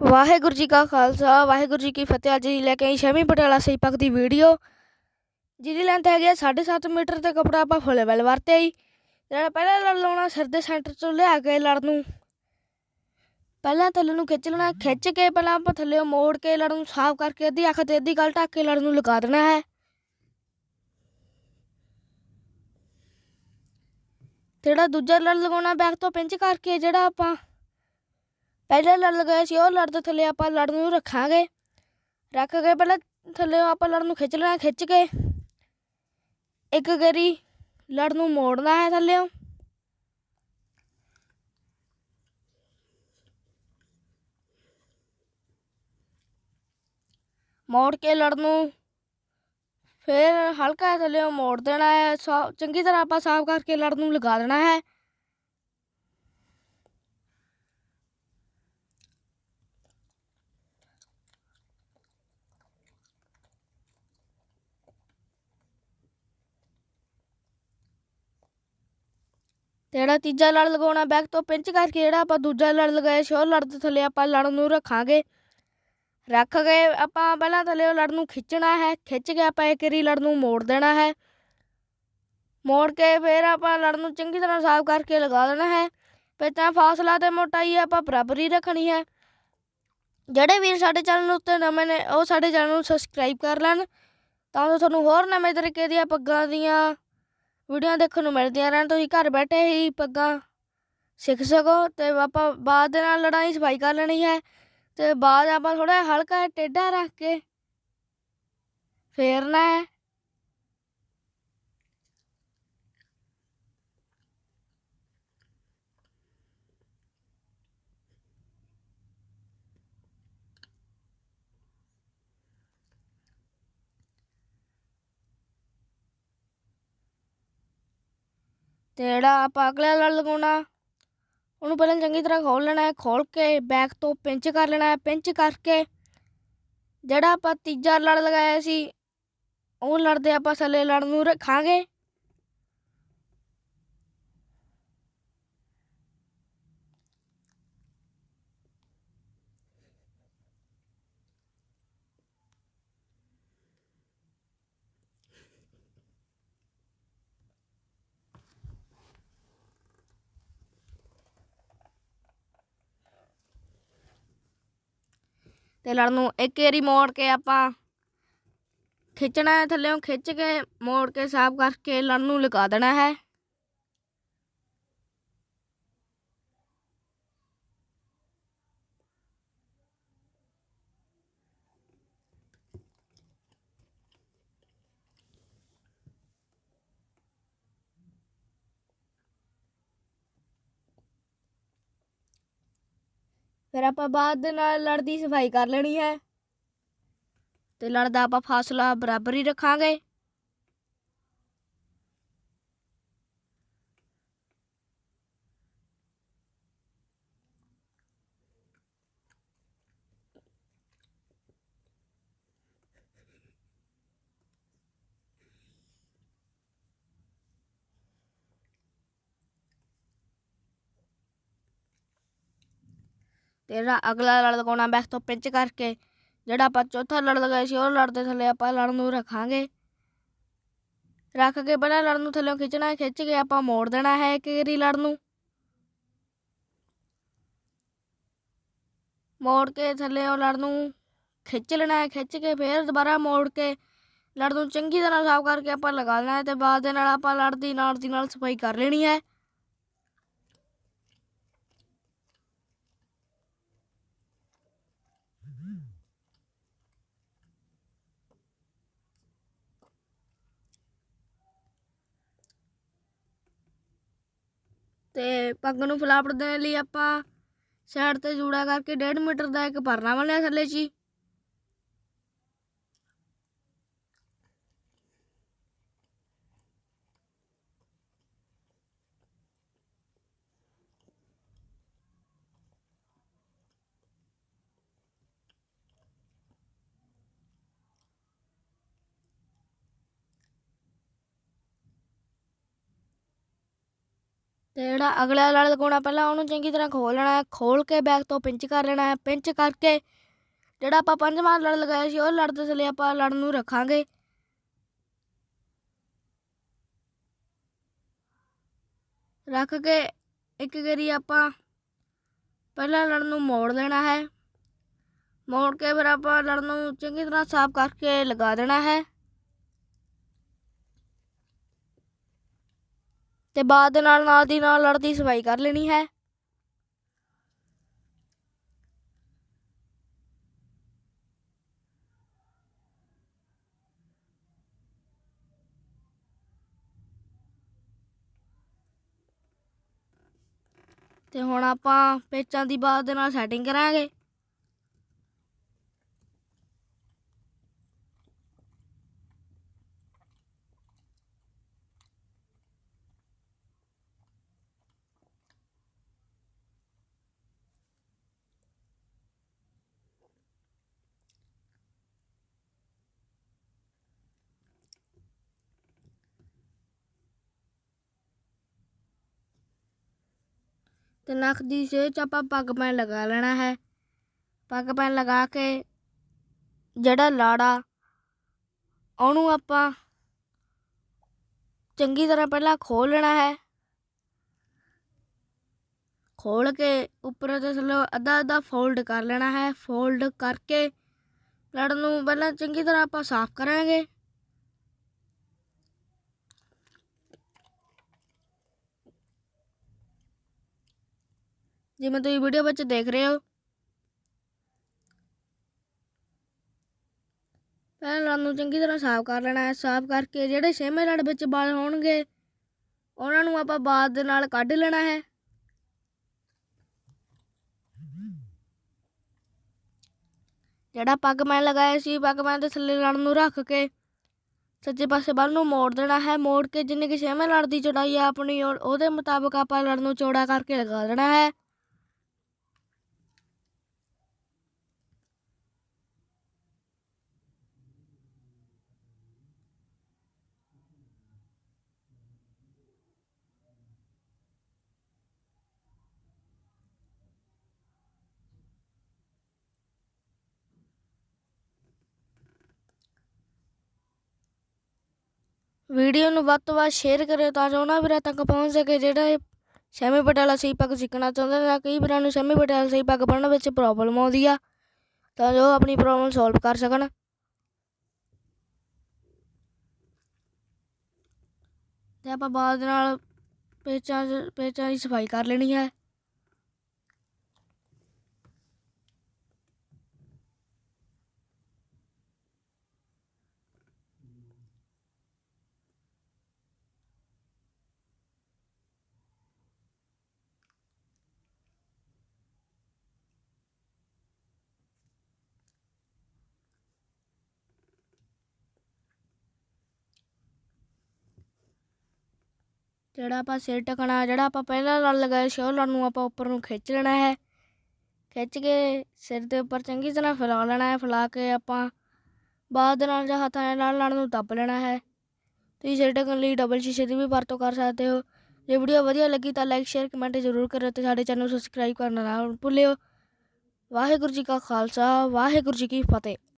ਵਾਹਿਗੁਰੂ ਜੀ ਕਾ ਖਾਲਸਾ, ਵਾਹਿਗੁਰੂ ਜੀ ਕੀ ਫਤਿਹ। ਅੱਜ ਜੀ ਲੈ ਕੇ ਆਈ ਛੇਵੀਂ ਪਟਿਆਲਾ ਸਹੀ ਪੱਕ ਦੀ ਵੀਡੀਓ, ਜਿਹਦੀ ਲੈਂਥ ਹੈਗੀ ਆ 7.5 ਮੀਟਰ ਤੇ ਕਪੜਾ ਆਪਾਂ ਫੁੱਲ ਵੈਲ ਵਰਤਿਆ ਜੀ। ਜਿਹੜਾ ਪਹਿਲਾਂ ਲੜ ਲਾਉਣਾ, ਸਿਰ ਦੇ ਸੈਂਟਰ ਤੋਂ ਲਿਆ ਕੇ ਲੜ ਨੂੰ। ਪਹਿਲਾਂ ਥੱਲੇ ਨੂੰ ਖਿੱਚ ਲੈਣਾ, ਖਿੱਚ ਕੇ ਪਹਿਲਾਂ ਆਪਾਂ ਥੱਲੇ ਮੋੜ ਕੇ ਲੜ ਨੂੰ ਸਾਫ਼ ਕਰਕੇ ਅੱਧੀ ਅੱਖ ਤੇ ਅੱਧੀ ਗੱਲ ਢੱਕ ਕੇ ਲੜ ਨੂੰ ਲਗਾ ਦੇਣਾ ਹੈ। ਜਿਹੜਾ ਦੂਜਾ ਲੜ ਲਗਾਉਣਾ ਬੈਕ ਤੋਂ ਪਿੰਚ ਕਰਕੇ ਜਿਹੜਾ ਆਪਾਂ ਪਹਿਲੇ ਲੜ ਲਗਾਇਆ ਸੀ, ਉਹ ਲੜ ਦੇ ਥੱਲੇ ਆਪਾਂ ਲੜ ਨੂੰ ਰੱਖਾਂਗੇ। ਰੱਖ ਕੇ ਪਹਿਲਾਂ ਥੱਲੇ ਆਪਾਂ ਲੜ ਨੂੰ ਖਿੱਚ ਲੈਣਾ, ਖਿੱਚ ਕੇ ਇੱਕ ਗਰੀ ਲੜ ਨੂੰ ਮੋੜਨਾ ਹੈ ਥੱਲੇੋਂ ਮੋੜ ਕੇ ਲੜ ਨੂੰ ਫਿਰ ਹਲਕਾ ਥੱਲੇੋਂ ਮੋੜ ਦੇਣਾ ਹੈ, ਸਾ- ਚੰਗੀ ਤਰ੍ਹਾਂ ਆਪਾਂ ਸਾਫ਼ ਕਰਕੇ ਲੜ ਨੂੰ ਲਗਾ ਦੇਣਾ ਹੈ। ਤੇ ਜਿਹੜਾ ਤੀਜਾ ਲੜ ਲਗਾਉਣਾ ਬੈਕ ਤੋਂ ਪਿੰਚ ਕਰਕੇ ਜਿਹੜਾ ਆਪਾਂ ਦੂਜਾ ਲੜ ਲਗਾਇਆ ਸੀ, ਉਹ ਲੜ ਦੇ ਥੱਲੇ ਆਪਾਂ ਲੜ ਨੂੰ ਰੱਖਾਂਗੇ। ਰੱਖ ਕੇ ਆਪਾਂ ਪਹਿਲਾਂ ਥੱਲੇ ਉਹ ਲੜ ਨੂੰ ਖਿੱਚਣਾ ਹੈ, ਖਿੱਚ ਕੇ ਆਪਾਂ ਇੱਕ ਵਾਰੀ ਲੜ ਨੂੰ ਮੋੜ ਦੇਣਾ ਹੈ। ਮੋੜ ਕੇ ਫਿਰ ਆਪਾਂ ਲੜ ਨੂੰ ਚੰਗੀ ਤਰ੍ਹਾਂ ਸਾਫ਼ ਕਰਕੇ ਲਗਾ ਦੇਣਾ ਹੈ। ਫਿਰ ਤਾਂ ਫਾਸਲਾ ਤੇ ਮੋਟਾਈ ਆਪਾਂ ਬਰਾਬਰ ਹੀ ਰੱਖਣੀ ਹੈ। ਜਿਹੜੇ ਵੀਰ ਸਾਡੇ ਚੈਨਲ ਉੱਤੇ ਨਵੇਂ ਨੇ, ਉਹ ਸਾਡੇ ਚੈਨਲ ਨੂੰ ਸਬਸਕ੍ਰਾਈਬ ਕਰ ਲੈਣ। ਤਾਂ ਜੋ ਤੁਹਾਨੂੰ ਹੋਰ ਨਵੇਂ ਤਰੀਕੇ ਦੀਆਂ ਪੱਗਾਂ ਦੀਆਂ ਵੀਡੀਓ ਦੇਖਣ ਨੂੰ ਮਿਲਦੀਆਂ ਰਹਿਣ, ਤੁਸੀਂ ਘਰ ਬੈਠੇ ਹੀ ਪੱਗਾਂ ਸਿੱਖ ਸਕੋ ਤੇ ਆਪਾਂ ਬਾਅਦ ਦੇ ਨਾਲ ਲੜਾਈ ਸਫ਼ਾਈ ਕਰ ਲੈਣੀ ਹੈ ਤੇ ਬਾਅਦ ਆਪਾਂ ਥੋੜਾ ਹਲਕਾ ਟੇਢਾ ਰੱਖ ਕੇ ਫੇਰਨਾ ਹੈ। ਤੇ ਜਿਹੜਾ ਆਪਾਂ ਅਗਲਾ ਲੜ ਲਗਾਉਣਾ। ਉਹਨੂੰ ਪਹਿਲਾਂ ਚੰਗੀ ਤਰ੍ਹਾਂ ਖੋਲ ਲੈਣਾ ਹੈ ਖੋਲ ਕੇ ਬੈਕ ਤੋਂ ਪਿੰਚ ਕਰ ਲੈਣਾ ਹੈ ਪਿੰਚ ਕਰਕੇ ਜਿਹੜਾ ਆਪਾਂ ਤੀਜਾ ਲੜ ਲਗਾਇਆ ਸੀ, ਉਹ ਲੜਦੇ ਆਪਾਂ ਥੱਲੇ ਲੜ ਨੂੰ ਰੱਖਾਂਗੇ। ਤੇ ਲੜ ਨੂੰ ਇੱਕ ਏਰੀ ਮੋੜ ਕੇ ਆਪਾਂ ਖਿੱਚਣਾ ਹੈ ਥੱਲੇੋਂ ਖਿੱਚ ਕੇ ਮੋੜ ਕੇ ਸਾਫ਼ ਕਰਕੇ ਲੜ ਨੂੰ ਲਗਾ ਦੇਣਾ ਹੈ। ਫਿਰ ਆਪਾਂ ਬਾਅਦ ਦੇ ਨਾਲ ਲੜ ਦੀ ਸਫ਼ਾਈ ਕਰ ਲੈਣੀ ਹੈ। ਤੇ ਲੜ ਦਾ ਆਪਾਂ ਫਾਸਲਾ ਬਰਾਬਰ ਹੀ ਰੱਖਾਂਗੇ। ਤੇ ਜਿਹੜਾ ਅਗਲਾ ਲੜ ਲਗਾਉਣਾ ਬੈਕ ਤੋਂ ਪਿੰਚ ਕਰਕੇ। ਜਿਹੜਾ ਆਪਾਂ ਚੌਥਾ ਲੜ ਲਗਾਇਆ ਸੀ, ਉਹ ਲੜ ਦੇ ਥੱਲੇ ਆਪਾਂ ਲੜ ਨੂੰ ਰੱਖਾਂਗੇ। ਰੱਖ ਕੇ ਪਹਿਲਾਂ ਲੜ ਨੂੰ ਥੱਲੇ ਖਿੱਚਣਾ, ਖਿੱਚ ਕੇ ਆਪਾਂ ਮੋੜ ਦੇਣਾ ਹੈ ਇੱਕ ਵਾਰੀ ਲੜ ਨੂੰ। ਮੋੜ ਕੇ ਥੱਲੇ ਉਹ ਲੜ ਨੂੰ ਖਿੱਚ ਲੈਣਾ ਹੈ, ਖਿੱਚ ਕੇ ਫਿਰ ਦੁਬਾਰਾ ਮੋੜ ਕੇ ਲੜ ਨੂੰ ਚੰਗੀ ਤਰ੍ਹਾਂ ਸਾਫ਼ ਕਰਕੇ ਆਪਾਂ ਲਗਾ ਲੈਣਾ ਹੈ ਤੇ ਬਾਅਦ ਦੇ ਨਾਲ ਆਪਾਂ ਲੜ ਦੀ ਨਾਲ ਦੀ ਨਾਲ ਸਫ਼ਾਈ ਕਰ ਲੈਣੀ ਹੈ। ਤੇ ਪੱਗ ਨੂੰ ਫਲਾਪੜ ਦੇਣ ਲਈ ਆਪਾਂ ਸਾਈਡ ਤੇ ਜੂੜਾ ਕਰਕੇ 1.5 ਮੀਟਰ ਦਾ ਇੱਕ ਪਰਨਾ ਬਣਿਆ ਥੱਲੇ 'ਚ ਤੇ ਜਿਹੜਾ ਅਗਲਾ ਲੜ ਲਗਾਉਣਾ ਪਹਿਲਾਂ ਉਹਨੂੰ ਚੰਗੀ ਤਰ੍ਹਾਂ ਖੋਲਣਾ ਹੈ, ਖੋਲ ਕੇ ਬੈਗ ਤੋਂ ਪਿੰਚ ਕਰ ਲੈਣਾ ਹੈ ਪਿੰਚ ਕਰਕੇ ਜਿਹੜਾ ਆਪਾਂ ਪੰਜਵਾਂ ਲੜ ਲਗਾਇਆ ਸੀ, ਉਹ ਲੜ ਦੇ ਥੱਲੇ ਆਪਾਂ ਲੜ ਨੂੰ ਰੱਖਾਂਗੇ। ਰੱਖ ਕੇ ਇੱਕ ਗਰੀ ਆਪਾਂ ਪਹਿਲਾਂ ਲੜ ਨੂੰ ਮੋੜ ਲੈਣਾ ਹੈ। ਮੋੜ ਕੇ ਫਿਰ ਆਪਾਂ ਲੜ ਨੂੰ ਚੰਗੀ ਤਰ੍ਹਾਂ ਸਾਫ਼ ਕਰਕੇ ਲਗਾ ਦੇਣਾ ਹੈ। ਤੇ ਬਾਅਦ ਦੇ ਨਾਲ ਨਾਲ ਦੀ ਨਾਲ ਲੜਦੀ ਸਫ਼ਾਈ ਕਰ ਲੈਣੀ ਹੈ। ਤੇ ਹੁਣ ਆਪਾਂ ਪੇਚਾਂ ਦੀ ਬਾਅਦ ਦੇ ਨਾਲ ਸੈਟਿੰਗ ਕਰਾਂਗੇ। ਤੇ ਨੱਕ ਦੀ ਸੇਹ 'ਚ ਆਪਾਂ ਪੱਗ ਪੈਣ ਲਗਾ ਲੈਣਾ ਹੈ। ਪੱਗ ਪੈਣ ਲਗਾ ਕੇ ਜਿਹੜਾ ਲਾੜਾ, ਉਹਨੂੰ ਆਪਾਂ ਚੰਗੀ ਤਰ੍ਹਾਂ ਪਹਿਲਾਂ ਖੋਲ ਲੈਣਾ ਹੈ। ਖੋਲ ਕੇ ਉੱਪਰ ਤੇ ਥੱਲੇ ਅੱਧਾ ਅੱਧਾ ਫੋਲਡ ਕਰ ਲੈਣਾ ਹੈ। ਫੋਲਡ ਕਰਕੇ ਲੜ ਨੂੰ ਪਹਿਲਾਂ ਚੰਗੀ ਤਰ੍ਹਾਂ ਆਪਾਂ ਸਾਫ਼ ਕਰਾਂਗੇ। ਜਿਵੇਂ ਤੁਸੀਂ ਵੀਡੀਓ ਵਿੱਚ ਦੇਖ ਰਹੇ ਹੋ। ਪਹਿਲਾਂ ਲੜ ਨੂੰ ਚੰਗੀ ਤਰ੍ਹਾਂ ਸਾਫ਼ ਕਰ ਲੈਣਾ ਹੈ। ਸਾਫ਼ ਕਰਕੇ ਜਿਹੜੇ ਛੇਵੇਂ ਲੜ ਵਿੱਚ ਵਾਲ ਹੋਣਗੇ, ਉਹਨਾਂ ਨੂੰ ਆਪਾਂ ਬਾਅਦ ਦੇ ਨਾਲ ਕੱਢ ਲੈਣਾ ਹੈ। ਜਿਹੜਾ ਪੱਗ ਮੈਂ ਲਗਾਇਆ ਸੀ, ਪੱਗ ਮੈਂ ਦੇ ਥੱਲੇ ਲੜ ਨੂੰ ਰੱਖ ਕੇ ਸੱਜੇ ਪਾਸੇ ਵੱਲ ਨੂੰ ਮੋੜ ਦੇਣਾ ਹੈ। ਮੋੜ ਕੇ ਜਿੰਨੇ ਕਿ ਛੇਵੇਂ ਲੜ ਦੀ ਚੌੜਾਈ ਆ ਆਪਣੀ, ਉਹ- ਉਹਦੇ ਮੁਤਾਬਕ ਆਪਾਂ ਲੜ ਨੂੰ ਚੌੜਾ ਕਰਕੇ ਲਗਾ ਦੇਣਾ ਹੈ। ਵੀਡੀਓ ਨੂੰ ਵੱਧ ਤੋਂ ਵੱਧ ਸ਼ੇਅਰ ਕਰਿਓ ਤਾਂ ਜੋ ਉਹਨਾਂ ਵੀਰਾਂ ਤੱਕ ਪਹੁੰਚ ਸਕੇ, ਜਿਹੜਾ ਇਹ ਸੈਮੀ ਪਟਿਆਲਾ ਸਹੀ ਪੱਗ ਸਿੱਖਣਾ ਚਾਹੁੰਦੇ ਨੇ ਕਈ ਵੀਰਾਂ ਨੂੰ ਸੈਮੀ ਪਟਿਆਲਾ ਸਹੀ ਪੱਗ ਬੰਨ੍ਹਣ ਵਿੱਚ ਪ੍ਰੋਬਲਮ ਆਉਂਦੀ ਆ, ਤਾਂ ਜੋ ਆਪਣੀ ਪ੍ਰੋਬਲਮ ਸੋਲਵ ਕਰ ਸਕਣ। ਤੇ ਆਪਾਂ ਬਾਅਦ ਨਾਲ ਪੇਚਾਂ 'ਚ- ਪੇਚਾਂ ਦੀ ਸਫ਼ਾਈ ਕਰ ਲੈਣੀ ਹੈ। ਜਿਹੜਾ ਆਪਾਂ ਸਿਰ ਟਕਣਾ ਜਿਹੜਾ ਆਪਾਂ ਪਹਿਲਾਂ ਲੜ ਲਗਾਇਆ ਸੀ ਲੜ ਨੂੰ ਆਪਾਂ ਉੱਪਰ ਨੂੰ ਖਿੱਚ ਲੈਣਾ ਹੈ। ਖਿੱਚ ਕੇ ਸਿਰ ਦੇ ਉੱਪਰ ਚੰਗੀ ਤਰ੍ਹਾਂ ਫੈਲਾ ਲੈਣਾ ਹੈ, ਫੈਲਾ ਕੇ ਆਪਾਂ ਬਾਅਦ ਦੇ ਨਾਲ ਜਾਂ ਹੱਥਾਂ ਨਾਲ ਲੜ ਨੂੰ ਦੱਬ ਲੈਣਾ ਹੈ। ਤੁਸੀਂ ਸਿਰ ਟਕਣ ਲਈ ਡਬਲ ਸ਼ੀਸ਼ੇ ਦੀ ਵੀ ਵਰਤੋਂ ਕਰ ਸਕਦੇ ਹੋ। ਜੇ ਵੀਡੀਓ ਵਧੀਆ ਲੱਗੀ ਤਾਂ ਲਾਈਕ ਸ਼ੇਅਰ ਕਮੈਂਟ ਜ਼ਰੂਰ ਕਰਿਓ ਤੇ ਸਾਡੇ ਚੈਨਲ ਨੂੰ ਸਬਸਕ੍ਰਾਈਬ ਕਰਨਾ ਨਾ ਭੁੱਲਿਓ। ਵਾਹਿਗੁਰੂ ਜੀ ਕਾ ਖਾਲਸਾ, ਵਾਹਿਗੁਰੂ ਜੀ ਕੀ ਫਤਿਹ।